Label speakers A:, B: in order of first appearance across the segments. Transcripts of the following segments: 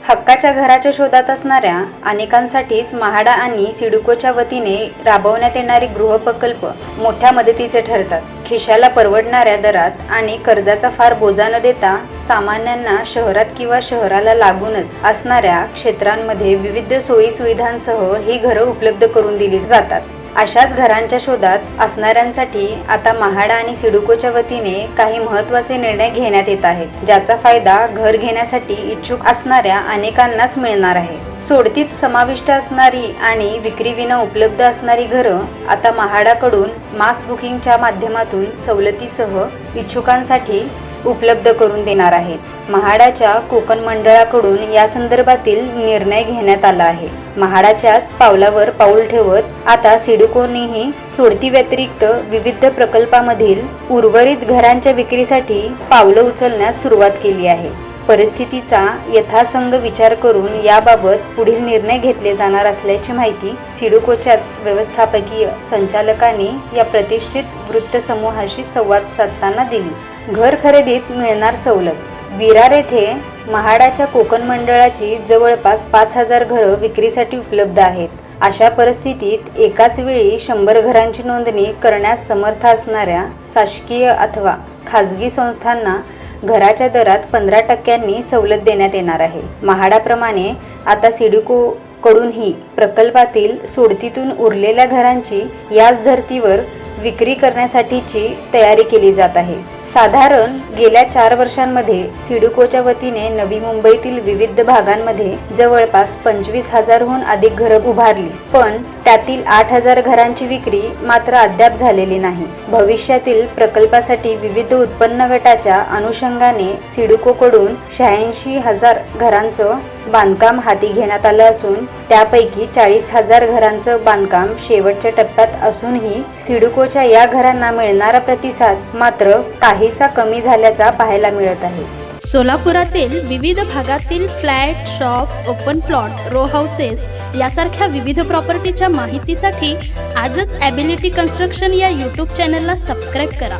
A: हक्काच्या घराच्या शोधात असणाऱ्या अनेकांसाठीच महाडा आणि सिडुकोच्या वतीने राबवण्यात येणारे गृहप्रकल्प मोठ्या मदतीचे ठरतात. खिशाला परवडणाऱ्या दरात आणि कर्जाचा फार बोजा न देता सामान्यांना शहरात किंवा शहराला लागूनच असणाऱ्या क्षेत्रांमध्ये विविध सोयी सुविधांसह ही घरं उपलब्ध करून दिली जातात. अशाच घरांच्या शोधात असणाऱ्यांसाठी आता महाडा आणि सिडुकोच्या वतीने काही महत्त्वाचे निर्णय घेण्यात येत आहेत ज्याचा फायदा घर घेण्यासाठी इच्छुक असणाऱ्या अनेकांनाच मिळणार आहे. सोडतीत समाविष्ट असणारी आणि विक्रीविना उपलब्ध असणारी घरं आता म्हाडाकडून मास बुकिंगच्या माध्यमातून सवलतीसह इच्छुकांसाठी उपलब्ध करून देणार आहेत. म्हाडाच्या कोकण मंडळाकडून या संदर्भातील निर्णय घेण्यात आला आहे. म्हाडाच्याच पावलावर पाऊल ठेवत आता सिडकोनेही सोडती व्यतिरिक्त विविध प्रकल्पामधील उर्वरित घरांच्या विक्रीसाठी पावलं उचलण्यास सुरुवात केली आहे. परिस्थितीचा यथासंग विचार करून याबाबत पुढील निर्णय घेतले जाणार असल्याची माहिती सिडकोच्याच व्यवस्थापकीय संचालकांनी या प्रतिष्ठित वृत्तसमूहाशी संवाद साधताना दिली. घर खरेदीत मिळणार सवलत. विरार येथे महाडाच्या कोकण मंडळाची जवळपास पाच हजार घरं विक्रीसाठी उपलब्ध आहेत. अशा परिस्थितीत एकाच वेळी शंभर घरांची नोंदणी करण्यास समर्थ असणाऱ्या शासकीय अथवा खाजगी संस्थांना घराच्या दरात पंधरा टक्क्यांनी सवलत देण्यात येणार आहे. महाडाप्रमाणे आता सिडको कडूनही प्रकल्पातील सोडतीतून उरलेल्या घरांची याच धर्तीवर विक्री करण्यासाठीची तयारी केली जात आहे. साधारण गेल्या चार वर्षांमध्ये सिडकोच्या वतीने नवी मुंबईतील विविध भागांमध्ये जवळपास पंचवीस हजारहून अधिक घरं उभारली. पण त्यातील आठ हजार घरांची विक्री मात्र अद्याप झालेली नाही. भविष्यातील प्रकल्पासाठी विविध उत्पन्न गटाच्या अनुषंगाने सिडकोकडून शहाऐंशी हजार घरांचं बांधकाम हाती घेण्यात आलं असून त्यापैकी चाळीस हजार घरांचं बांधकाम शेवटच्या टप्प्यात असूनही सिडकोच्या या घरांना मिळणारा प्रतिसाद मात्र काहीसा कमी झाल्याचा पाहायला मिळत आहे.
B: सोलापुरातील विविध भागातील flat shop open plot row houses यासारख्या विविध प्रॉपर्टीच्या माहितीसाठी आजच ॲबिलिटी कन्स्ट्रक्शन या यूट्यूब चॅनलला सबस्क्राईब करा.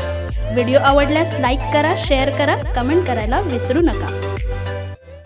B: व्हिडिओ आवडल्यास लाईक करा शेअर करा कमेंट करायला विसरू नका.